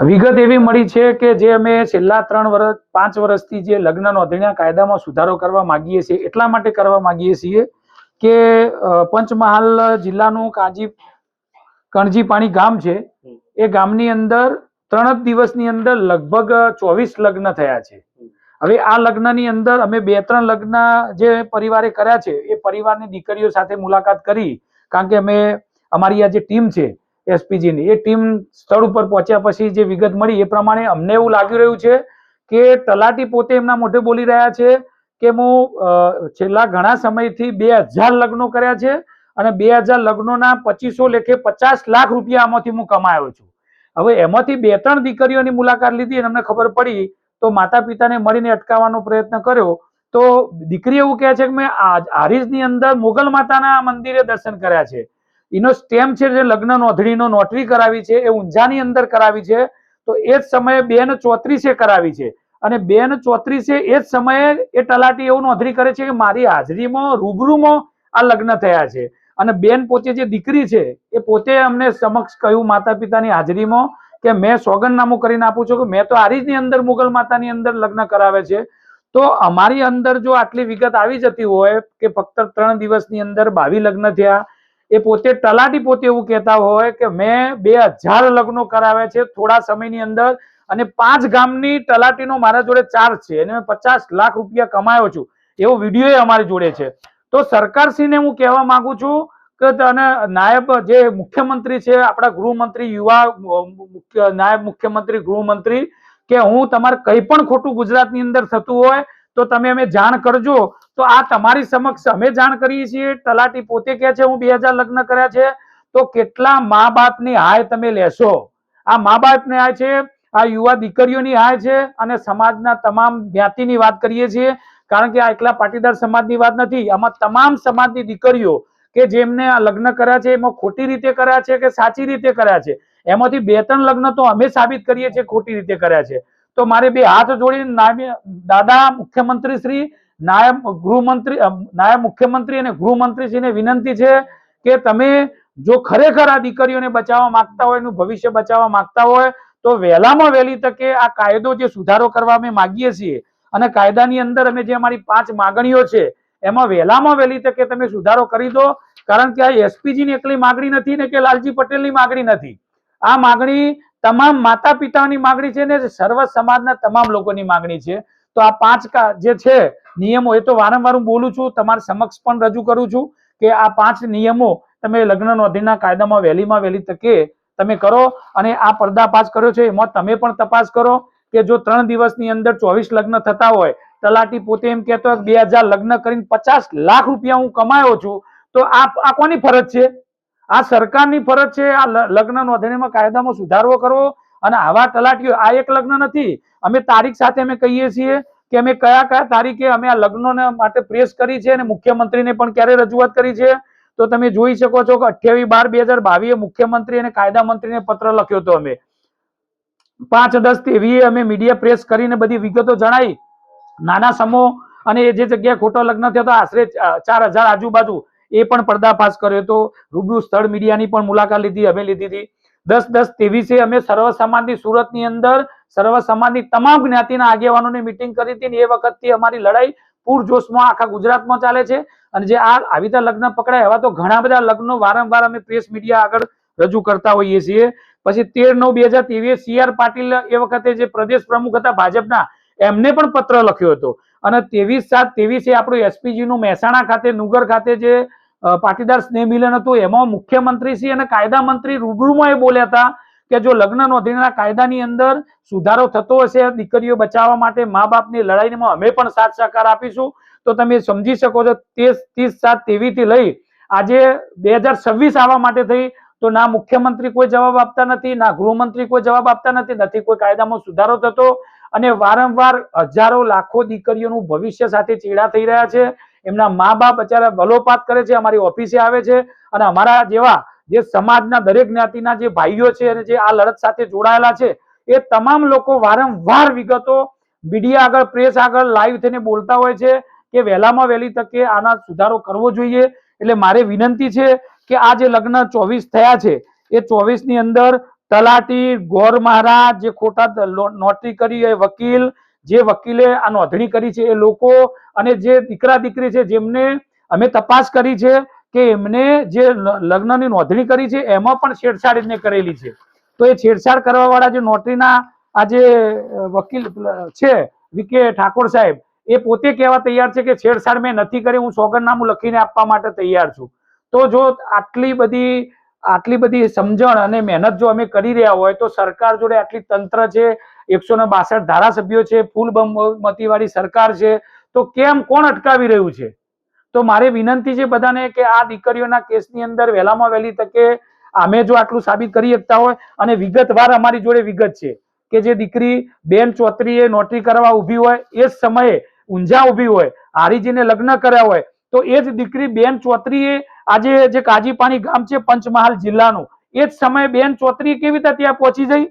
વિગત એવી મળી છે કે જે અમે છેલ્લા ત્રણ વર્ષ પાંચ વર્ષથી જે લગ્ન નોંધણીના કાયદામાં સુધારો કરવા માંગીએ છીએ, એટલા માટે કરવા માંગીએ છીએ કે પંચમહાલ જિલ્લાનું કાજી કણજીપાણી ગામ છે. એ ગામની અંદર ત્રણ જ દિવસની અંદર લગભગ ચોવીસ લગ્ન થયા છે. હવે આ લગ્નની અંદર અમે બે ત્રણ લગ્ન જે પરિવારે કર્યા છે, એ પરિવારની દીકરીઓ સાથે મુલાકાત કરી, કારણ કે અમે અમારી આ જે ટીમ છે SPG ની એ ટીમ સ્થળ ઉપર પહોંચ્યા પછી જે વિગત મળી એ પ્રમાણે અમને એવું લાગી રહ્યું છે કે તલાટી પોતે એમના મોઢે બોલી રહ્યા છે કે હું છેલ્લા ઘણા સમયથી બે હજાર લગ્નો કર્યા છે અને બે હજાર લગ્નોના પચીસો લેખે પચાસ લાખ રૂપિયા આમાંથી હું કમાયો છું. હવે એમાંથી બે ત્રણ દીકરીઓની મુલાકાત લીધી અને અમને ખબર પડી તો માતા પિતાને મળીને અટકાવવાનો પ્રયત્ન કર્યો. તો દીકરી એવું કહે છે કે મેં હારીજની અંદર મોગલ માતાના મંદિરે દર્શન કર્યા છે. એનો સ્ટેમ્પ છે જે લગ્ન નોંધણીનો નોટરી કરાવી છે, એ ઊંઝાની અંદર કરાવી છે, તો એ જ સમયે બેન ચોત્રીસે કરાવી છે. અને બેન ચોત્રીસે એ જ સમયે એ તલાટી એવું નોંધણી કરે છે કે મારી હાજરીમાં રૂબરૂમાં આ લગ્ન થયા છે. અને બેન પોતે જે દીકરી છે, એ પોતે અમને સમક્ષ કહ્યું માતા પિતાની હાજરીમાં કે મેં સોગંદનામું કરીને આપું છું કે મેં તો આરીજની અંદર મુગલ માતાની અંદર લગ્ન કરાવે છે. તો અમારી અંદર જો આટલી વિગત આવી જતી હોય કે ફક્ત ત્રણ દિવસની અંદર બાવી લગ્ન થયા એ પોતે તલાટી પોતે એવું કહેતા હોય કે મેં બે હજાર લગ્નો કરાવ્યા છે થોડા સમયની અંદર અને પાંચ ગામની તલાટીનો મારા જોડે ચાર્જ છે અને મેં પચાસ લાખ રૂપિયા કમાયો છું. એવો વીડિયો અમારી જોડે છે. તો સરકારશ્રીને હું કહેવા માંગુ છું કે તને નાયબ જે મુખ્યમંત્રી છે, આપણા ગૃહમંત્રી, યુવા નાયબ મુખ્યમંત્રી, ગૃહમંત્રી કે હું તમારે કંઈ પણ ખોટું ગુજરાતની અંદર થતું હોય તો તમે અમે જાણ કરજો. તો આ તમારી સમક્ષ અમે જાણ કરીએ છીએ. તલાટી પોતે કહે છે, હું બે લગ્ન કર્યા છે. તો કેટલા મા બાપની હાય તમે લેશો. આ મા બાપની હાય છે, આ યુવા દીકરીઓની હાય છે અને સમાજના તમામ જ્ઞાતિની વાત કરીએ છીએ. કારણ કે આ એકલા પાટીદાર સમાજની વાત નથી, આમાં તમામ સમાજની દીકરીઓ કે જેમને આ લગ્ન કર્યા છે, એમાં ખોટી રીતે કર્યા છે કે સાચી રીતે કર્યા છે. એમાંથી બે ત્રણ લગ્ન તો અમે સાબિત કરીએ છીએ ખોટી રીતે કર્યા છે. તો મારે બે હાથ જોડીને દાદા મુખ્યમંત્રી શ્રી, નાયબ ગૃહમંત્રી નાયબ મુખ્યમંત્રી અને ગૃહમંત્રીશ્રીને વિનંતી છે કે તમે જો ખરેખર આ દીકરીઓને બચાવવા માંગતા હોય, એનું ભવિષ્ય બચાવવા માંગતા હોય, તો વહેલામાં વહેલી તકે આ કાયદો જે સુધારો કરવા અમે માગીએ છીએ અને કાયદાની અંદર અમે જે અમારી પાંચ માગણીઓ છે, એમાં વહેલામાં વહેલી તકે તમે સુધારો કરી દો, કારણ કે આ એસપીજીની એકલી માગણી નથી ને કે લાલજી પટેલની માગણી નથી. આ માગણી તમામ માતા પિતાની માગણી છે ને સર્વ સમાજના તમામ લોકોની માગણી છે. તો આ પાંચ જે છે નિયમો, એ તો વારંવાર હું બોલું છું, તમારા સમક્ષ પણ રજૂ કરું છું કે આ પાંચ નિયમો તમે લગ્ન નોંધણીના કાયદામાં, વહેલીમાં વહેલી તકે તમે કરો અને આ પર્દાફાશ કર્યો છે. એમાં તમે પણ તપાસ કરો કે જો ત્રણ દિવસની અંદર ચોવીસ લગ્ન થતા હોય, તલાટી પોતે એમ કહેતો બે હજાર લગ્ન કરીને પચાસ લાખ રૂપિયા હું કમાયો છું, તો આ કોની ફરજ છે? આ સરકારની ફરજ છે આ લગ્ન નોંધણીમાં કાયદામાં સુધારો કરવો અને આવા તલાટીઓ, આ એક લગ્ન નથી. અમે તારીખ સાથે અમે કહીએ છીએ કે અમે કયા કયા તારીખે અમે આ લગ્નોને માટે પ્રેસ કરી છે અને મુખ્યમંત્રીને પણ ક્યારે રજૂઆત કરી છે? તો તમે જોઈ શકો છો કે અઠ્યાવીસ બાર બે હજાર બાવીસ મુખ્યમંત્રી અને કાયદા મંત્રીને પત્ર લખ્યો હતો અમે. પાંચ દસ તેવીએ અમે મીડિયા પ્રેસ કરીને બધી વિગતો જણાવી નાના સમૂહ અને એ જે જગ્યાએ ખોટો લગ્ન થયો હતો, આશરે ચાર હજાર આજુબાજુ એ પણ પર્દાફાશ કર્યો હતો. રૂબરૂ સ્થળ મીડિયાની પણ મુલાકાત લીધી, અમે લીધી હતી. દસ દસ ત્રેવીસે અમે સર્વ સમાજની સુરતની અંદર સર્વ સમાજની તમામ જ્ઞાતિના આગેવાનોની મિટિંગ કરી હતી એ વખતથી અમારી લડાઈ પૂરજોશમાં આખા ગુજરાતમાં ચાલે છે. અને જે આ આવી રીતે લગ્ન પકડાય એવા તો ઘણા બધા લગ્નો વારંવાર અમે પ્રેસ મીડિયા આગળ રજૂ કરતા હોઈએ છીએ. પછી તેર નવ બે હજાર ત્રેવીસ સી પાટીલ એ વખતે જે પ્રદેશ પ્રમુખ હતા ભાજપના, એમને પણ પત્ર લખ્યો હતો. અને ત્રેવીસ સાત, ત્રેવીસે આપણું એસપીજી નું મહેસાણા ખાતે, નુગર ખાતે જે પાટીદાર સ્નેહ મિલન હતું, એમાં મુખ્યમંત્રી શ્રી અને કાયદા મંત્રી રૂબરૂમાં એ બોલ્યા હતા કે જો લગ્ન નોંધણીના કાયદાની અંદર સુધારો થતો હશે, દીકરીઓ બચાવવા માટે મા બાપની લડાઈમાં અમે પણ સાથ સહકાર આપીશું, તો તમે સમજી શકો છો તે ત્રીસ સાત તેવીથી લઈ આજે બે હજાર છવ્વીસ આવવા માટે થઈ, તો ના મુખ્યમંત્રી કોઈ જવાબ આપતા નથી, ના ગૃહમંત્રી કોઈ જવાબ આપતા નથી નથી કોઈ કાયદામાં સુધારો થતો અને વારંવાર હજારો, લાખો દીકરીઓનું ભવિષ્ય સાથે ચેડા થઈ રહ્યા છે. એમના મા બાપ અત્યારે બલોપાત કરે છે, અમારી ઓફિસે આવે છે અને અમારા જેવા જે સમાજના દરેક જ્ઞાતિના જે ભાઈઓ છે અને જે આ લડત સાથે જોડાયેલા છે, એ તમામ લોકો વારંવાર વિગતો મીડિયા આગળ, પ્રેસ આગળ લાઈવ થઈને બોલતા હોય છે કે વહેલામાં વહેલી તકે આના સુધારો કરવો જોઈએ. એટલે મારે વિનંતી છે કે આ જે લગ્ન ચોવીસ થયા છે, એ ચોવીસની અંદર તલાટી ગોર મહારાજ, જે ખોટા નોટરી કરી એ વકીલ, જે વકીલે આ નોંધણી કરી છે એ લોકો અને જે દીકરા દીકરી છે જેમને અમે તપાસ કરી છે કે એમને જે લગ્નની નોંધણી કરી છે એમાં પણ છેડછાડ એમને કરેલી છે. તો એ છેડછાડ કરવા વાળા જે નોટરીના આ જે વકીલ છે, વીકે ઠાકોર સાહેબ, એ પોતે કહેવા તૈયાર છે કે છેડછાડ મેં નથી કરી, હું સોગંદનામું લખીને આપવા માટે તૈયાર છું. તો જો આટલી બધી આટલી બધી સમજણ અને મહેનત જો અમે કરી રહ્યા હોય, તો સરકાર જોડે આટલી તંત્ર છે, એકસો ને બાસઠ ધારાસભ્યો છે, ફૂલ બહુમતીવાળી સરકાર છે, તો કેમ કોણ અટકાવી રહ્યું છે? તો મારે વિનંતી છે બધાને કે આ દીકરીઓના કેસની અંદર વહેલામાં વહેલી તકે અમે જો આટલું સાબિત કરી શકતા હોય, અને વિગતવાર અમારી જોડે વિગત છે કે જે દીકરી બેન ચોત્રીએ નોટરી કરવા ઊભી હોય, એ જ સમયે ઊંઝા ઊભી હોય, હારીજીને લગ્ન કર્યા હોય, તો એ જ દીકરી બેન ચોત્રીએ આજે જે કાજીપાણી ગામ છે પંચમહાલ જિલ્લાનું, એ જ સમયે બેન ચોત્રી કેવી રીતે ત્યાં પહોંચી જઈ?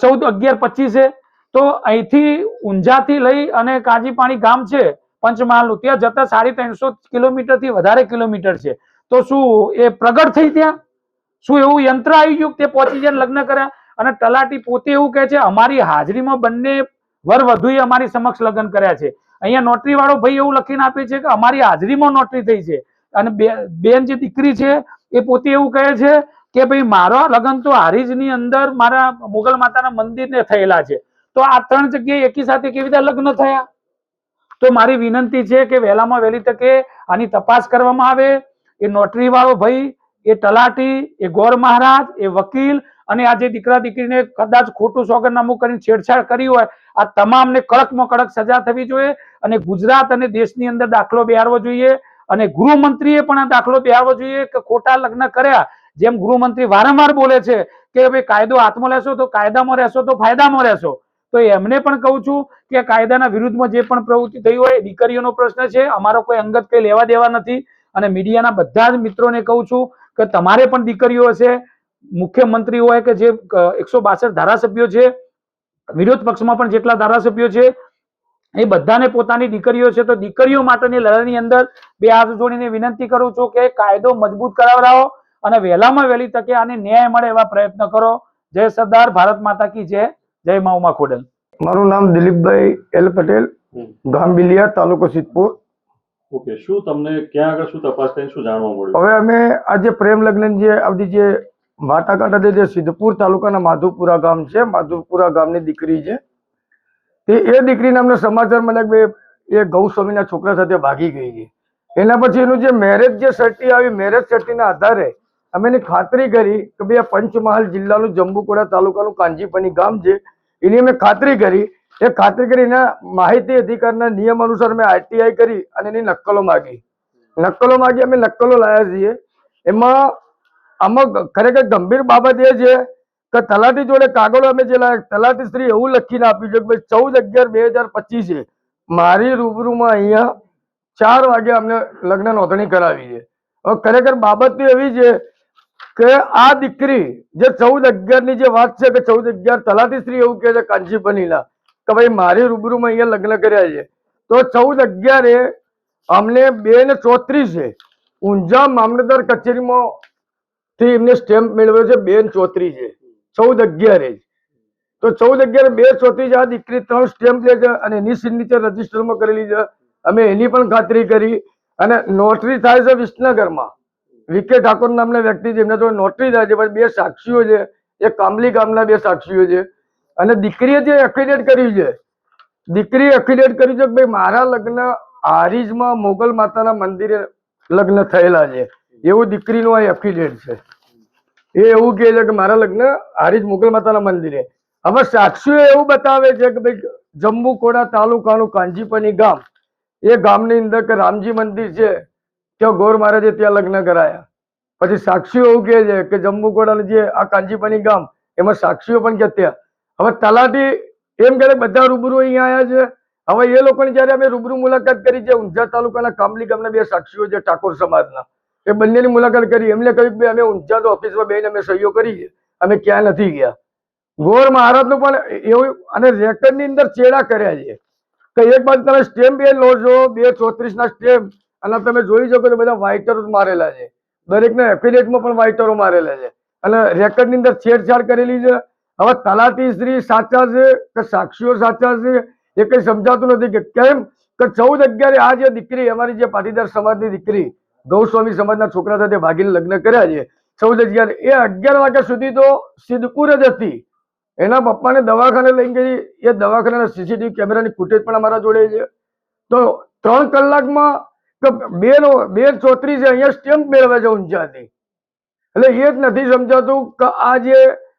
ચૌદ અગિયાર પચીસે તો અહીંથી ઊંઝાથી લઈ અને કાજીપાણી ગામ છે પંચમહાલનું, ત્યાં જતા સાડી ત્રણસો કિલોમીટરથી વધારે કિલોમીટર છે. તો શું એ પ્રગટ થઈ ત્યાં? શું એવું યંત્ર આવી ગયું તે પહોંચી જાય ને લગ્ન કર્યા? અને તલાટી પોતે એવું કહે છે, અમારી હાજરીમાં બંને વર વધુએ અમારી સમક્ષ લગ્ન કર્યા છે. અહીંયા નોટરી વાળો ભાઈ એવું લખીને આપે છે કે અમારી હાજરીમાં નોટરી થઈ છે. અને બેન જે દીકરી છે એ પોતે એવું કહે છે કે ભાઈ મારા લગ્ન તો હારીજની અંદર મારા મુગલ માતાના મંદિરને થયેલા છે. તો આ ત્રણ જગ્યાએ એકી સાથે કેવી રીતે લગ્ન થયા? તો મારી વિનંતી છે કે વહેલામાં વહેલી તકે આની તપાસ કરવામાં આવે. એ નોટરી વાળો ભાઈ, એ તલાટી, એ ગોર મહારાજ, એ વકીલ અને આ જે દીકરા દીકરીને કદાચ ખોટું સોગંદનામું કરીને છેડછાડ કરી હોય, આ તમામને કડકમાં કડક સજા થવી જોઈએ અને ગુજરાત અને દેશની અંદર દાખલો બેહારવો જોઈએ. અને ગૃહમંત્રીએ પણ આ દાખલો બેહારવો જોઈએ કે ખોટા લગ્ન કર્યા. જેમ ગૃહમંત્રી વારંવાર બોલે છે કે ભાઈ કાયદો હાથમાં લેશો તો કાયદામાં રહેશો તો ફાયદામાં રહેશો. તો એમને પણ કહું છું કે કાયદાના વિરુદ્ધમાં જે પણ પ્રવૃત્તિ થઈ હોય, દીકરીઓનો પ્રશ્ન છે, અમારો કોઈ અંગત કંઈ લેવા દેવા નથી. અને મીડિયાના બધા જ મિત્રોને કહું છું કે તમારે પણ દીકરીઓ હશે મુખ્યમંત્રી હોય કે જે એકસો બાસઠ ધારાસભ્યો છે, વિરોધ પક્ષમાં પણ જેટલા ધારાસભ્યો છે એ બધાને પોતાની દીકરીઓ છે તો દીકરીઓ માટેની લડાઈની અંદર બે હાથ જોડીને વિનંતી કરું છું કે કાયદો મજબૂત કરાવડાવો અને વહેલામાં વહેલી તકે આને ન્યાય મળે એવા પ્રયત્ન કરો. જય સરદાર ભારત માતા કી જય. જય મા ઉમા ખોડલ. મારું નામ દિલીપભાઈ એલ પટેલ. ગામ બિલિયા તાલુકો સિદ્ધપુર. ઓકે શું તમને ક્યાં આગળ શું તપાસ કરીને શું જાણવા મળ્યું? હવે અમે આજે પ્રેમ લગ્ન જે આવતી જે વાટાઘાટા જે સિદ્ધપુર તાલુકાના માધુપુરા ગામ છે માધુપુરા ગામની દીકરી છે. તે એ દીકરીને અમને સમાચાર મળ્યા કે એ ગૌસ્વામીના છોકરા સાથે ભાગી ગઈ છે. એના પછી એનું જે મેરેજ જે સર્ટી આવી મેરેજ સર્ટીના આધારે અમે એની ખાતરી કરી કે ભાઈ, આ પંચમહાલ જિલ્લાનું જંબુકોડા તાલુકાનું કાંજીપની ગામ છે. એની અમે ખાતરી કરી. એ ખાતરી કરી એના માહિતી અધિકારના નિયમ અનુસાર અમે આરટીઆઈ કરી અને એની નકલો માગી. નકલો માગી અમે નકલો લાયા છીએ. એમાં આમાં ખરેખર ગંભીર બાબત એ છે કે તલાટી જોડે કાગળો અમે જે તલાટી શ્રી એવું લખીને આપ્યું છે કે ભાઈ ચૌદ અગિયાર બે હજાર પચીસે મારી રૂબરૂમાં અહીંયા ચાર વાગે અમને લગ્ન નોંધણી કરાવી છે. હવે ખરેખર બાબત એવી છે કે આ દીકરી જે ચૌદ અગિયારની જે વાત છે કે ચૌદ અગિયાર તલાટી શ્રી એવું કહે છે કાંચીપનીના કે ભાઈ મારી રૂબરૂમાં અહીંયા લગ્ન કર્યા છે. તો ચૌદ અગિયારે અમને બે ને ચોત્રીસે ઊંઝા મામલતદાર કચેરીમાં થી એમને સ્ટેમ્પ મેળવ્યો છે બેન ચોત્રીસ ચૌદ અગિયારે જ. તો ચૌદ અગિયાર બે ચોત્રીસ આ દીકરી ત્રણ સ્ટેમ્પ લે છે અને એની સિગ્નેચર રજીસ્ટરમાં કરેલી છે. અમે એની પણ ખાતરી કરી. અને નોટરી થાય છે વિસનગરમાં. વિકે ઠાકોર નામના વ્યક્તિ છે. એમને જોડે નોટરી થાય છે. પણ બે સાક્ષીઓ છે. એ કામલી ગામના બે સાક્ષીઓ છે. અને દીકરીએ જે એફિડેટ કર્યું છે. દીકરી એફિડેટ કર્યું છે કે ભાઈ મારા લગ્ન હારીજમાં મોગલ માતાના મંદિરે લગ્ન થયેલા છે. એવું દીકરીનું આ એફિડેટ છે. એ એવું કહે છે કે મારા લગ્ન હારીજ મુગલ માતાના મંદિરે. હવે સાક્ષીઓ એવું બતાવે છે કે ભાઈ જંબુકોડા તાલુકાનું કાંજીપની ગામ, એ ગામની અંદર કે રામજી મંદિર છે, ત્યાં ગોર મહારાજે ત્યાં લગ્ન કરાયા. પછી સાક્ષીઓ એવું કહે છે કે જંબુકોડાનું જે આ કાંજીપની ગામ, એમાં સાક્ષીઓ પણ કે ત્યાં. હવે તલાટી એમ કહે બધા રૂબરૂ અહીંયા આવ્યા છે. હવે એ લોકોની જયારે અમે રૂબરૂ મુલાકાત કરી છે, ઊંઝા તાલુકાના કામલી ગામના બે સાક્ષીઓ છે ઠાકોર સમાજના. એ બંનેની મુલાકાત કરી. એમને કહ્યું કે અમે ઊંઝા તો ઓફિસમાં બેન અમે સહીઓ કરી અમે ક્યાં નથી ગયા. ગોર મહારાજનું પણ એવું અને રેકર્ડની અંદર ચેડા કર્યા છે કે એક બાજુ તમે સ્ટેમ્પ એ લો છો, બે ચોત્રીસના સ્ટેમ્પ, અને તમે જોઈ શકો તો બધા વાઇટરો મારેલા છે. દરેકના એફિડેટમાં પણ વાઇટરો મારેલા છે. અને રેકર્ડની અંદર છેડછાડ કરેલી છે. હવે તલાટી શ્રી સાચા છે કે સાક્ષીઓ સાચા છે એ કંઈ સમજાતું નથી કે કેમ? કે ચૌદ અગિયારે આ જે દીકરી, અમારી જે પાટીદાર સમાજની દીકરી ગૌસ્વામી સમાજના છોકરા સાથે ભાગીને લગ્ન કર્યા છે. ચૌદ અગિયાર એ અગિયાર વાગ્યા સુધી તો સિદ્ધપુર જ હતી. એના પપ્પાને દવાખાને લઈ ગઈ. એ દવાખાનાના સીસીટીવી કેમેરાની ફૂટેજ પણ અમારા જોડે છે. તો ત્રણ કલાકમાં બે નો, બે ચોત્રીસે અહીંયા સ્ટેમ્પ મેળવે છે ઊંઝાથી. એટલે એ જ નથી સમજાતું કે આ જે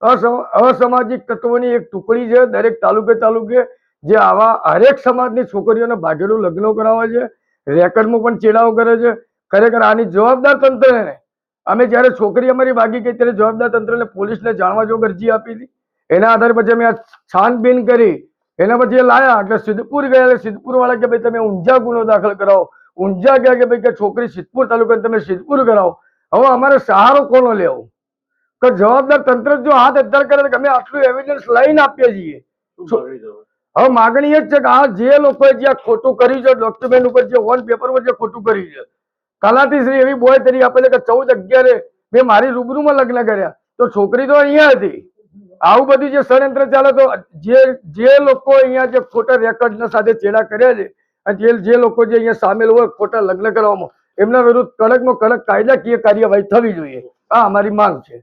અસમ- અસામાજિક તત્વોની એક ટુકડી છે, દરેક તાલુકે તાલુકે જે આવા હરેક સમાજની છોકરીઓને ભાગેલું લગ્નો કરાવે છે. રેકર્ડમાં પણ ચેડાવ કરે છે. ખરેખર આની જવાબદાર તંત્રને અમે જ્યારે છોકરી અમારી ભાગી ગઈ ત્યારે જવાબદાર તંત્રને પોલીસને જાણવા જો અરજી આપી હતી. એના આધારે પછી અમે આ છાનબીન કરી. એના પછી લાયા એટલે સિદ્ધપુર ગયા એટલે સિદ્ધપુર વાળા કે ભાઈ તમે ઊંઝા ગુનો દાખલ કરાવો. ઊંઝા ગયા કે ભાઈ કે છોકરી સિદ્ધપુર તાલુકા તમે સિદ્ધપુર કરાવો. હવે અમારે સહારો કોનો લેવો? કે જવાબદાર તંત્ર જો હાથ અત્યાર કરે કે અમે આટલું એવિડન્સ લઈને આપીએ છીએ. હવે? માગણી એ જ છે કે આ જે લોકોએ જે આ ખોટું કર્યું છે ડોક્યુમેન્ટ ઉપર જે ઓન પેપર ઉપર જે ખોટું કર્યું છે તલાટી શ્રી એવી બોય તરી આપેલે કે ચૌદ અગિયારે મેં મારી રૂબરૂમાં લગ્ન કર્યા. તો છોકરી તો અહીંયા હતી. આવું બધું જે ષડયંત્ર ચાલે તો જે જે લોકો અહીંયા જે ખોટા રેકોર્ડ સાથે ચેડા કર્યા છે જે જે લોકો જે અહીંયા સામેલ હોય ખોટા લગ્ન કરવામાં, એમના વિરુદ્ધ કડકમાં કડક કાયદાકીય કાર્યવાહી થવી જોઈએ. આ અમારી માંગ છે.